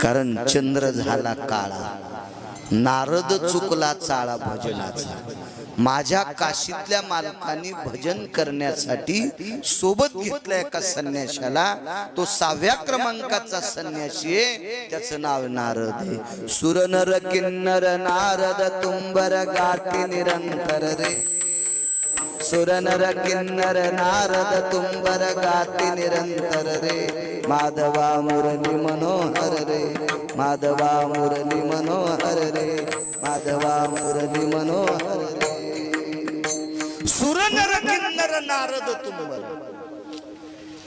कारण चंद्र झाला काळा नारद चुकला चाळा भजनाचा. माझ्या काशीतल्या मालकांनी भजन करण्यासाठी सोबत घेतला एका संन्याशाला. तो सहाव्या क्रमांकाचा संन्याशी आहे. त्याचं नाव नारद आहे. सुर नर किन्नर नारद तुंबर गाठी निरंतर रे. सुर नर किन्नर नारद तुंबर गाती निरंतर रे माधवा मुरली मनोहर रे माधवा मुरली मनोहर रे माधवा मुरली मनोहर रे सुर नर किन्नर नारद तुंबर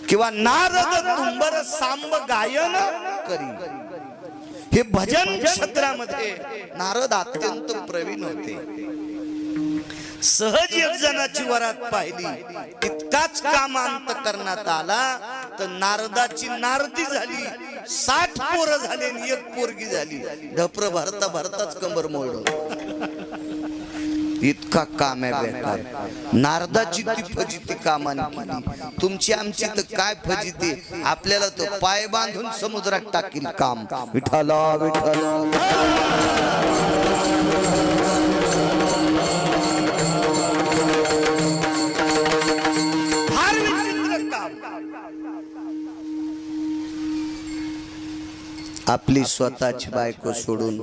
किंवा नारद तुंबर सांब गायन करी हे भजन क्षेत्रामध्ये नारद अत्यंत प्रवीण होते सहज एक जणाची वरात पाहिली. तितकाच कामांत करण्यात आला तर नारदाची नारदी झाली साठ पोरं झाले आणि एक पोरगी झाली. ढपर भरता भरताच कंबर मोडलं इतका काम आहे बेकार. नारदाची ती फजिती कामाने केली. तुमची आमची तर काय फजिती? आपल्याला तो पाय बांधून समुद्रात टाकील काम. विठाला विठाला आपली स्वतःची बायको सोडून.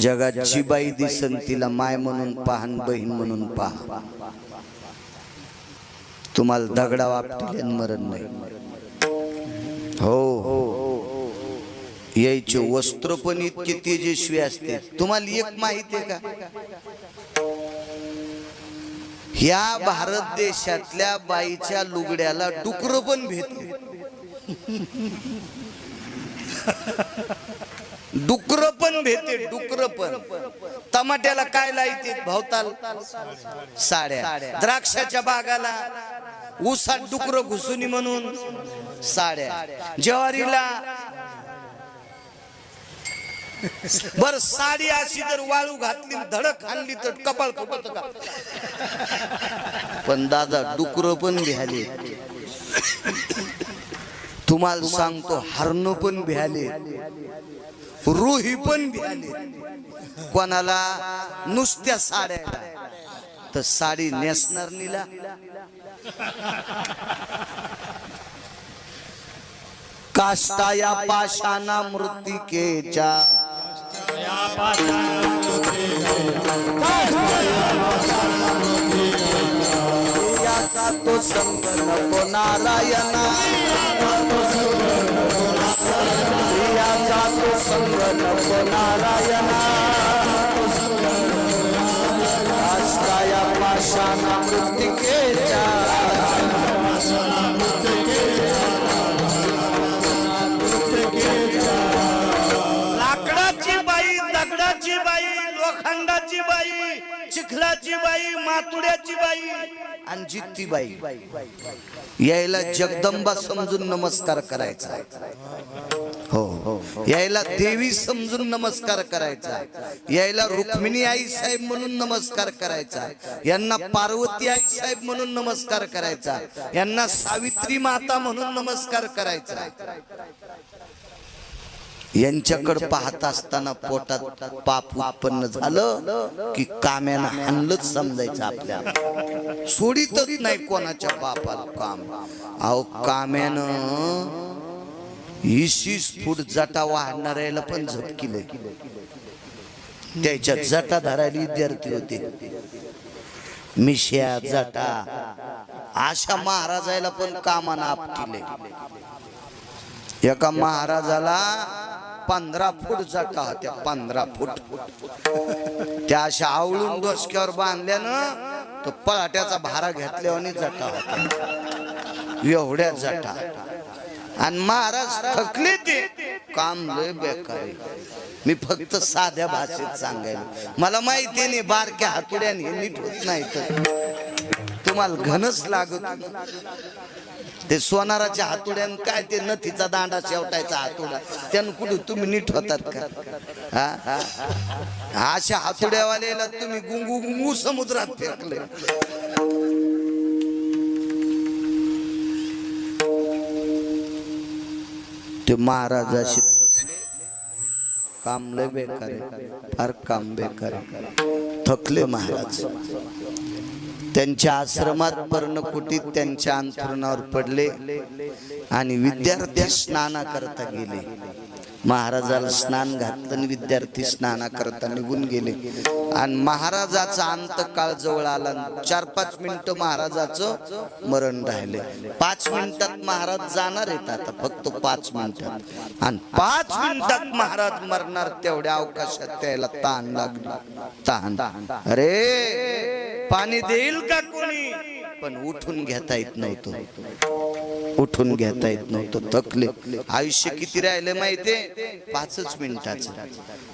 जगाची बाई दिसन तिला माय म्हणून पाहन बहीण म्हणून पहा. तुम्हाला दगडा वापटेल मरण नाही. हो. यायचे वस्त्र पण इतके तेजस्वी असते. तुम्हाला एक माहिती आहे का? ह्या भारत देशातल्या बाईच्या लुगड्याला डुकर पण भेट डुकर पण भेटे डुकर पण. टमाट्याला काय लायते भावताल? साड्या. द्राक्षाच्या बागाला ऊसात डुकर घुसुनी म्हणून साड्या. ज्वारीला बर साडी अशी जर वाळू घातली धडक आणली तर कपाळ फुटत का? पण दादा डुकर पण घ्याले तुम्हाला सांगतो हरण पण भ्याले रोही पण भ्याले कोणाला नुसत्या साड्या तर साडी नेसणार निला. काष्टाया पाषाणा मृतिकेच्या याचा तो संग नको नारायणा. नारायणा पाषाणा मृतिकेच्या लाकडाची बाई दगडाची बाई लोखंडाची बाई चिखलाची बाई मातुड्याची बाई आणि जित्ती बाई यायला जगदंबा समजून नमस्कार करायचा हो हो. यायला देवी समजून नमस्कार करायचा. यायला रुक्मिणी आई साहेब म्हणून नमस्कार करायचा. यांना पार्वती आई साहेब म्हणून नमस्कार करायचा. यांना सावित्री माता म्हणून नमस्कार करायचा. यांच्याकडे पाहत असताना पोटात पाप उत्पन्न झालं की काम्यानं हाणलंच समजायचं आपल्याला. सोडीतच नाही कोणाच्या बापाला काम. अहो काम्यानं इशीस फूट जटा वाहणाऱ्याला पण झपकिले. त्याच्या जटा धरायला विद्यार्थी होते. मिश्या जटा अशा महाराजाला पण कामानं आपटिले एका महाराजाला पंधरा फूट जटा होत्या पंधरा फूट. त्या अशा आवळून डोसक्यावर बांधल्यानं तो पळाट्याचा भारा घेतल्यावर जटा होता एवढ्या जटा. आणि महाराज थकले ते. काम लय बेकार मी फक्त साध्या भाषेत सांगायला. मला माहिती नाही बारक्या हातुड्याने नीट होत नाही तर. तुम्हाला घनच लागत ते सोनाराच्या हातुड्यान काय ते नथीचा दांडा शेवटायचा हातोडा. त्यानं कुठे तुम्ही नीट होतात का? हा? अशा हातोड्यावाल्याला तुम्ही गुंगू गुंगू समुद्रात फेकले ते महाराजाशी काम लय बेकार फार काम बेकार. आहे थकले महाराज. त्यांच्या आश्रमात पर्णकुटीत त्यांच्या अंथरुणावर पडले आणि विद्यार्थी स्नाना करता गेले. महाराजाला स्नान घातलं आणि विद्यार्थी स्नाना करता निघून गेले. आणि महाराजाचा अंतकाळ जवळ आला आणि चार पाच मिनिटं महाराजाचं मरण राहिले. पाच मिनिटात महाराज जाणार आहेत आता फक्त पाच मिनिटात. आणि पाच मिनिटात महाराज मरणार तेवढ्या अवकाशात त्याला ताण लागला. ताण अरे पाणी देईल का कोणी? पण उठून घेता येत नव्हतं. उठून घेता येत नव्हतं. थकले. आयुष्य किती राहिलं माहितीये? पाचच मिनिटाचं.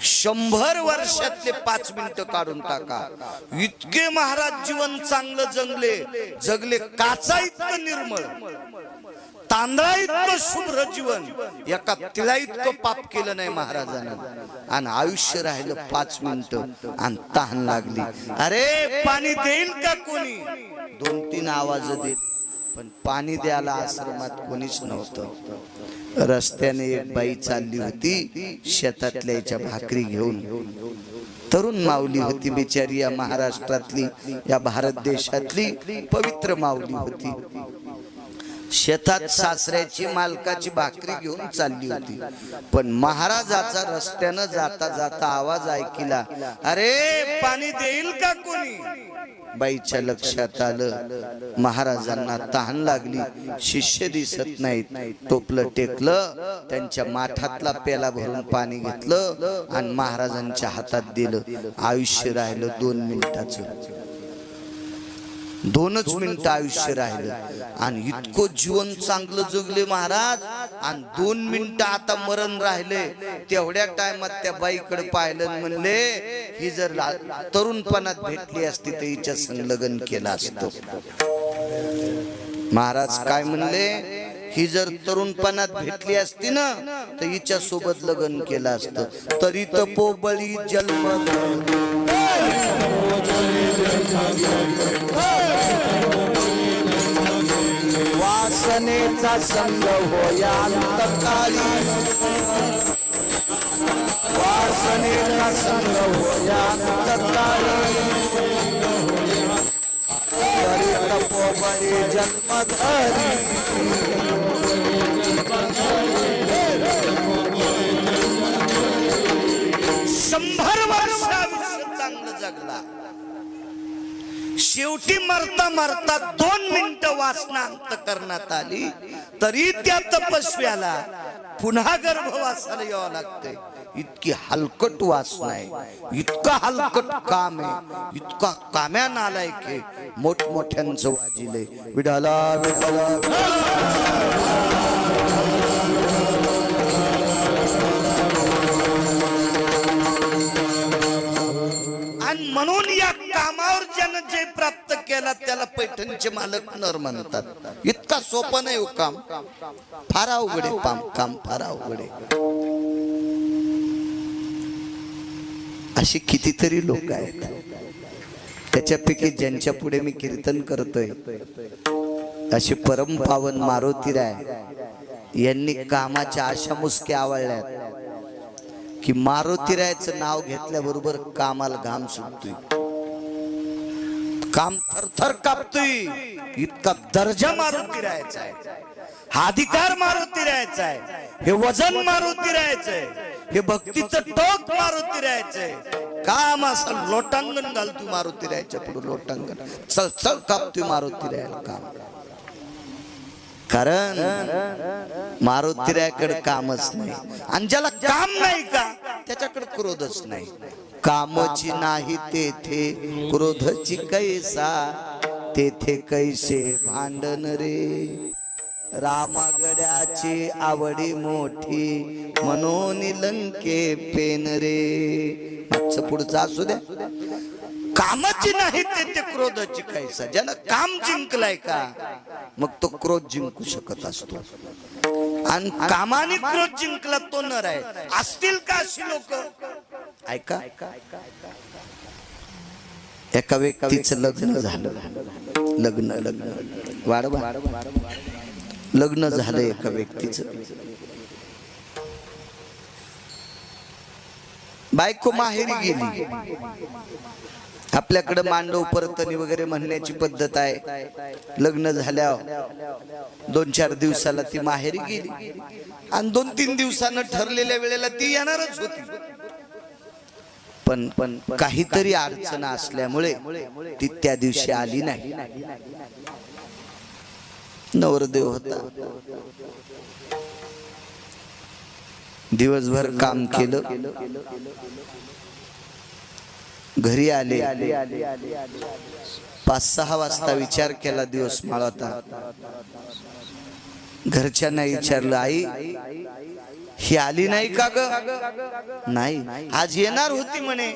शंभर वर्षातले पाच मिनिटं काढून टाका. इतके महाराज जीवन चांगलं जगले. जगले काचा इतकं निर्मळ. तांदळा इतकं शुभ्र जीवन. एका तिला इतकं पाप केलं नाही महाराजानं. आणि आयुष्य राहिलं पाच मिनिटं. आणि तहान लागली. अरे पाणी देईल का कोणी? दोन तीन आवाज देत. पण पाणी द्यायला आश्रमात कोणीच नव्हतं. रस्त्याने एक बाई चालली होती शेतातल्या याच्या भाकरी घेऊन. तरुण माऊली होती बिचारी या महाराष्ट्रातली या भारत देशातली पवित्र माऊली होती. शेतात सासऱ्याची मालकाची भाकरी घेऊन चालली होती. पण महाराजाचा रस्त्यानं जाता जाता आवाज ऐकिला अरे पाणी देईल का कोणी? बाईच्या लक्षात आलं. महाराजांना तहान लागली. शिष्य दिसत नाहीत. टोपलं टेकलं. त्यांच्या माठातला पेला भरून पाणी घेतलं आणि महाराजांच्या हातात दिलं. आयुष्य राहिलं दोन मिनिटाचं. दोनच मिनिटं आयुष्य राहिलं. आणि इतकं जीवन चांगलं जगले महाराज आणि दोन मिनिटं आता मरण राहिले. तेवढ्या टायमात त्या बाईकडे पाहिलं म्हणले ही जर तरुणपणात भेटली असती तर हिच्या संग लग्न केलं असतं. महाराज काय म्हणले ही जर तरुणपणात भेटली असती ना तर हिच्या सोबत लग्न केलं असतं. तरी तपोबळी जन्म संग होया वासनेचा संग होया तरी तपोबळी जन्मधरी शंभर वर्ष चांगलं जगला. शेवटी मरता मरता दोन मिनिटं वासना अंत करण्यात आली. तरी त्या तपस्व्याला पुन्हा गर्भवासाला यावं लागतंय. इतकी हलकट वासना आहे. इतका हलकट काम आहे. इतका काम्या नालायक आहे. मोठमोठ्यांचं वाजिले विडाला विडाला. आणि म्हणून या कामावर ज्यानं जे प्राप्त केला त्याला पैठणचे मालक नर म्हणतात. इतका सोपं नाही हो काम. फार अवघड आहे काम काम फार अवघड आहे. अशी कितीतरी लोक आहेत. त्याच्यापैकी ज्यांच्या पुढे मी कीर्तन करतोय अशी परम पावन मारुतीराय यांनी कामाच्या आशा मुसक्या आवडल्यात. की मारुतीरायचं नाव घेतल्याबरोबर कामाला घाम सुटतोय. थर कापतोय. इतका दर्जा मारुतीरायचा आहे हा अधिकार मारुतीरायचा आहे हे वजन मारुती राहायचंय हे भक्तीचं टोक मारुतीरायचंय काम असं लोटांगण घालतोय मारुतीरायच्या पुढे लोटांगण. चल चल कापतोय मारुतीरायला काम. कारण मारुतीऱ्याकडे कामच नाही. आणि ज्याला काम नाही का त्याच्याकडे क्रोधच नाही. कामची नाही तेथे क्रोधची कैसा तेथे कैसे भांडण रे? रामागड्याची आवडी मोठी म्हणून लंके पेन रे. मागचं पुढचं असू द्या कामाची नाही तेथे क्रोधची क्रोधाची कैसा. ज्यानं काम जिंकलाय का मग तो क्रोध जिंकू शकत असतो. आणि कामाने क्रोध जिंकला तो नर आहे. असतील का अशी लोक? ऐका. एका व्यक्तीचं लग्न झालं. लग्न लग्न. वाढवा. लग्न झालं एका व्यक्तीचं. बायको माहेरी गेली. आपल्याकडे मांडव परतणी वगैरे म्हणण्याची पद्धत आहे. लग्न झाल्यावर दोन चार दिवसाला ती माहेरी गेली. आणि दोन तीन दिवसानं ठरलेल्या वेळेला ती येणारच होती. पण पण काहीतरी अडचण असल्यामुळे ती त्या दिवशी आली नाही. नवरदेव होता. दिवसभर काम केलं. घरी आले. पाच सहा वाजता विचार केला दिवस माळवता घरच्यांना विचारलं आई ही आली नाही का ग? नाही. आज येणार होती म्हणे.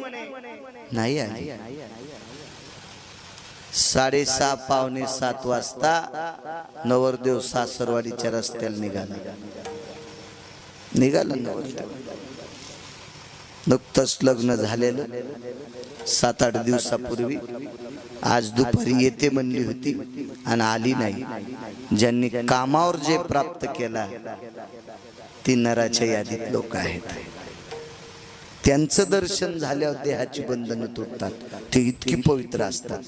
नाही आली. साडेसहा पावणे सात वाजता नवरदेव सासरवाडीच्या रस्त्याला निघाला. निघाला नवरदेव. नुकतंच लग्न झालेलं. सात आठ दिवसापूर्वी. आज दुपारी येते म्हणली होती आणि आली नाही. ज्यांनी कामावर जे प्राप्त केला ती नराच्या यादीत लोक आहेत. त्यांचं दर्शन झाल्यावर देहाची बंधनं तुटतात. ते इतकी पवित्र असतात.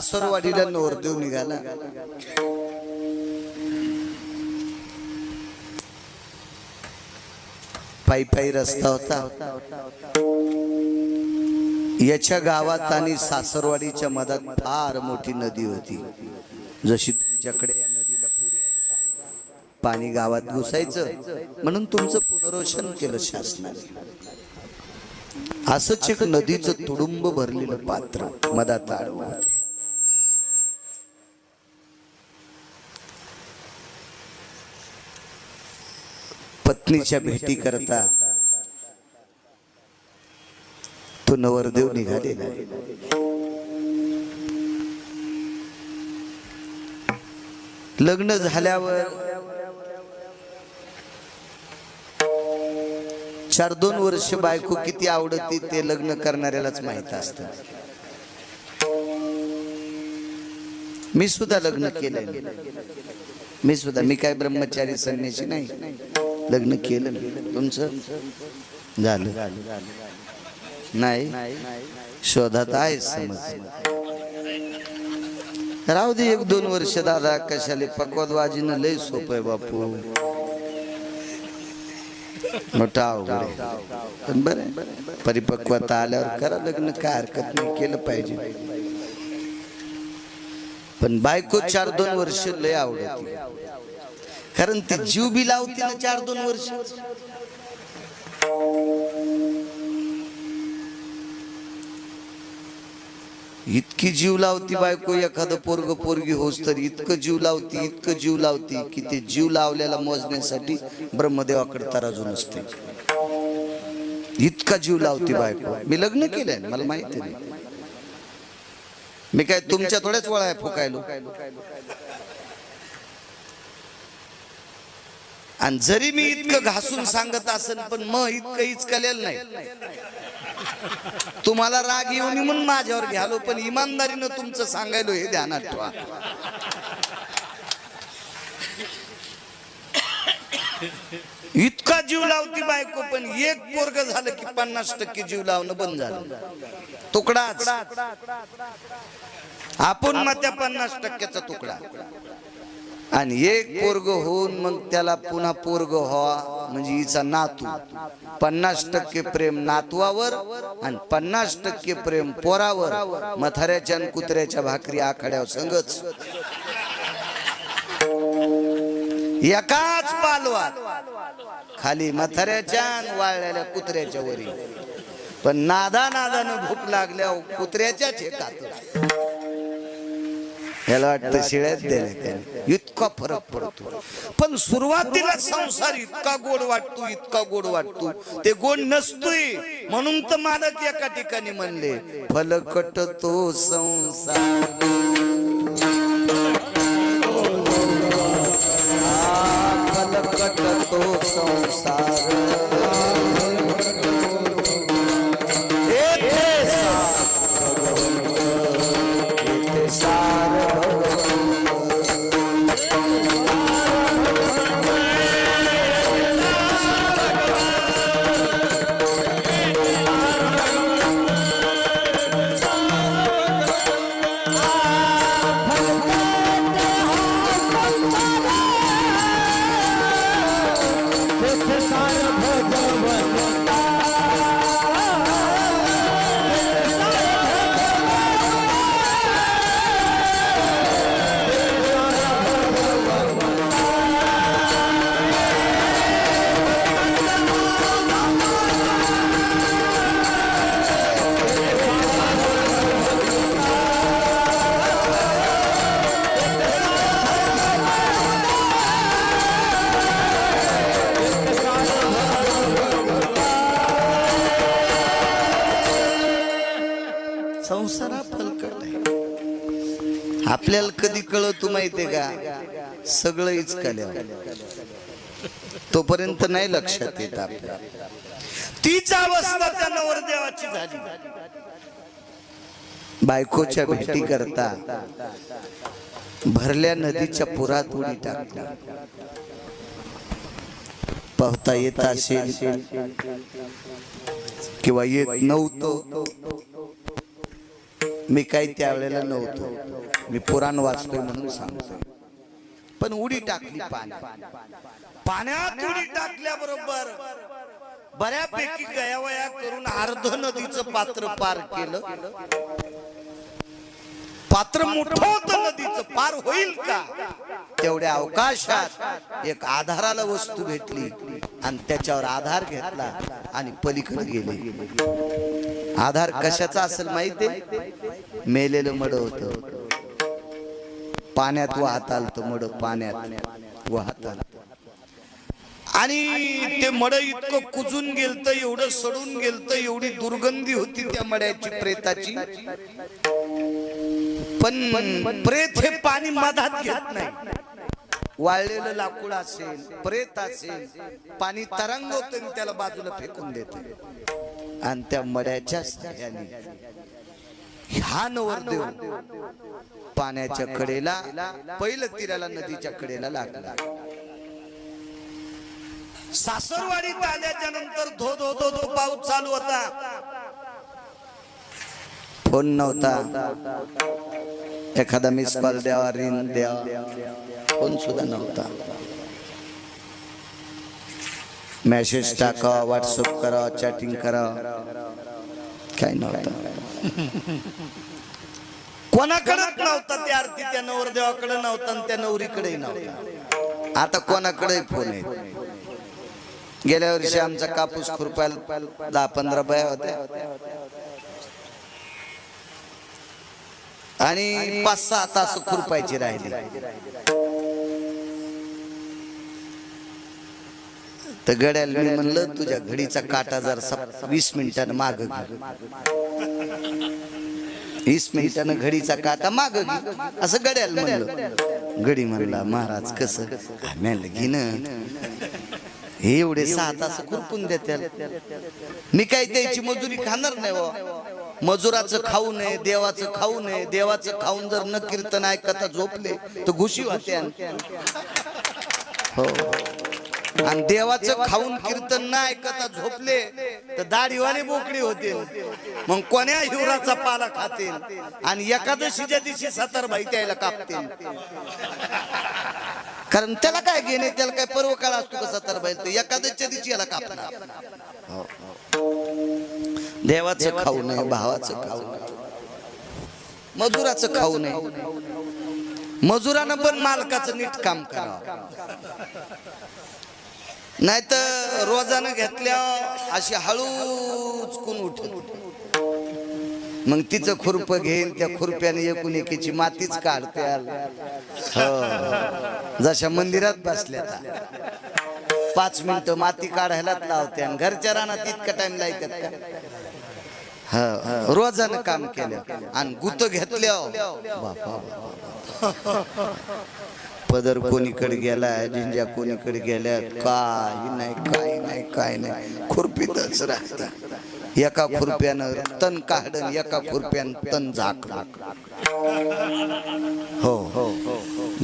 सासरवाडीला नवरदेव निघाला. पायी पायी रस्ता होता. याच्या गावात आणि सासरवाडीच्या मधात फार मोठी नदी होती. जशी तुमच्याकडे या नदीला पुरे पाणी गावात घुसायचं. म्हणून तुमचं पुनरोशन केलं शासनाने. असंच एक नदीचं तुडुंब भरलेलं पात्र मधात आडवं पत्नीच्या भेटी करता. तो नवरदेव निघालेला लग्न झाल्यावर चार दोन वर्ष बायको किती आवडती ते लग्न करणाऱ्यालाच माहीत असत. मी सुद्धा लग्न केलंय. मी सुद्धा मी काय ब्रह्मचारी संन्यासी नाही. लग्न केलं तुमचं झालं. नाही शोधात आहे समज. राहू दे एक दोन वर्ष दादा कशाले पकवादबाजीनं लय सोपं आहे बापू. मोठा अवघड पण बरं परिपक्वता आल्यावर करा लग्न काय हरकत नाही केलं पाहिजे. पण बायको चार दोन वर्ष लय आवडत. कारण ती जीव बी लावते ना चार दोन वर्ष. इतकी जीव लावती बायको एखादं पोरग पोरगी होस तर इतकं जीव लावती इतकं जीव लावती की ते जीव लावल्याला मोजण्यासाठी ब्रह्मदेवाकडे तराजू नसते. इतका जीव लावती बायको. मी लग्न केलंय मला माहिती नाही मी काय तुमच्या थोड्याच वळा आहे फुकायलो? आणि जरी मी इतकं घासून सांगत असेल पण मग इतकं इचकलेलं नाही. तुम्हाला राग येऊन म्हणून माझ्यावर घ्यालो पण इमानदारीनं तुमचं सांगायलो हे ध्यानात ठेवा. इतका जीव लावती बायको पण एक पोरग झालं की पन्नास टक्के जीव लावणं बंद झालं. तुकडाच. आपण मग त्या पन्नास टक्क्याचा तुकडा. आणि एक पोरग होऊन मग त्याला पुन्हा पोरग व्हावा म्हणजे हिचा नातू. पन्नास टक्के प्रेम नातवावर आणि पन्नास टक्के प्रेम पोरावर मथाऱ्याच्या आणि कुत्र्याच्या भाकरी आखाड्यावर संगच. एकाच पालवात खाली मथाऱ्याच्या आणि वाळलेल्या कुत्र्याच्या वरी. पण नादा नादानं भूक लागल्या कुत्र्याच्याच एकात याला वाटतं शिळ्यात दिले त्याने इतका फरक पडतो. पण सुरुवातीला संसार इतका गोड वाटतो इतका गोड वाटतो. ते गोड नसतोय. म्हणून तर मालक एका ठिकाणी म्हणले फलकट तो संसार. माहितीये का? सगळं इचकल्या तोपर्यंत नाही लक्षात येत आपल्या. तीच अवस्था त्या नवरदेवाची झाली. बायकोच्या भेटी करता भरल्या नदीच्या पुरात उडी टाकली पाहता येत असेल किंवा येत नव्हतं मी काही त्यावेळेला नव्हतो. मी पुराण वाचतोय म्हणून सांगतोय. पण उडी टाकली पाण्यात. पाण्यात उडी टाकल्याबरोबर बऱ्यापैकी गयावया करून अर्ध नदीचं पात्र पार केलं. पात्र मोठं होतं नदीचं पार होईल का? तेवढ्या अवकाशात एक आधाराला वस्तू भेटली आणि त्याच्यावर आधार घेतला आणि पलीकडे गेले. आधार कशाचा असेल माहितीये? मेलेलं मड होत. पाण्यात वाहत आलत मड पाण्यात वाहत आलत आणि ते मड इतकं कुजून गेलत एवढं सडून गेलत एवढी दुर्गंधी होती त्या मड्याची प्रेताची. पण प्रेत हे पाणी मधात घेत नाही. वाळलेलं लाकूड असेल प्रेत असेल पाणी तरंग होत त्याला बाजूला फेकून देते आणि त्या मड्याच्या ह्या नवरदेव पाण्याच्या कडेला पहिलं तीराला नदीच्या कडेला लागला. सासरवाडीत आल्याच्यानंतर धो धो धो धो पाऊस चालू होता. फोन नव्हता. एखादा मिस कॉल द्यावा रिंग द्यावा. फोन सुद्धा नव्हता. मेसेज टाका व्हॉट्सअप करा चॅटिंग करा काय नव्हतं. कोणाकडेच नव्हता त्या आरती त्या नवरदेवाकडे नव्हता आणि त्या नवरीकडे नव्हता. आता कोणाकडे फोन आहे गेल्या वर्षी आमचा कापूस खुरपायला दहा पंधरा बाया होत्या. आणि पाच सहा तास खुरपायची राहिली. तर गड्याला मी म्हणलं तुझ्या घडीचा काटा जर वीस मिनिटानं माग वीस मिनिटानं घडीचा काटा माग असं गड्याला म्हणलं. घडी म्हणला महाराज कसं? म्हणलं घे हे एवढे सहा तास खुरपून देत्या मी काही द्यायची मजुरी खाणार नाही हो. मजुराचं खाऊ नये देवाचं खाऊ नये. देवाचं खाऊन जर न कीर्तन ऐकता झोपले तर घुशी होते हो. आणि देवाचं खाऊन कीर्तन न ऐकता झोपले तर दाढीवाले बोकडी होते मग कोण्या हिवराचा पाला खातील? आणि एकादशीच्या दिवशी सतरबाई त्याला कापतील. कारण त्याला काय घेणे त्याला काय पर्व काळ असतो का सतरबाई तर एकादशीच्या दिवशी याला कापणार. हो. देवाचं खाऊ नये भावाचं खाऊ नये. मजुराचं खाऊ नये. मजुरानं पण मालकाचं नीट काम करावं. नाही तर रोजानं घेतल्या अशी हळूच कुन उठत मग तिचं खुरप घेईन त्या खुरप्याने एकूण एकीची मातीच काढते हो. जशा मंदिरात बसल्या पाच मिनिटं माती काढायलाच लावते आणि घरच्या रानात इतका टाइम लायतात का? हो. रोजानं काम केलं आणि गुत घेतल्या बापा. पदर कोणीकडे गेलाय? जिंजा कोणीकडे गेल्या? काही नाही काही नाही काय नाही. खुरपीतच राहत. एका खुरप्यानं तन काढन एका खुरप्यानं तन झाक हो, हो हो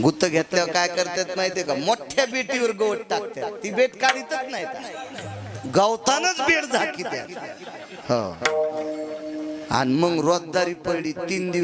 गुत्त घेतल्यावर काय करतात माहितीये का? मोठ्या बेटीवर गवत टाकतात. ती बेट काढीतच नाही गवतानच बेट झाकी त्या हो. आणि मग रोजदारी पडली तीन दिवस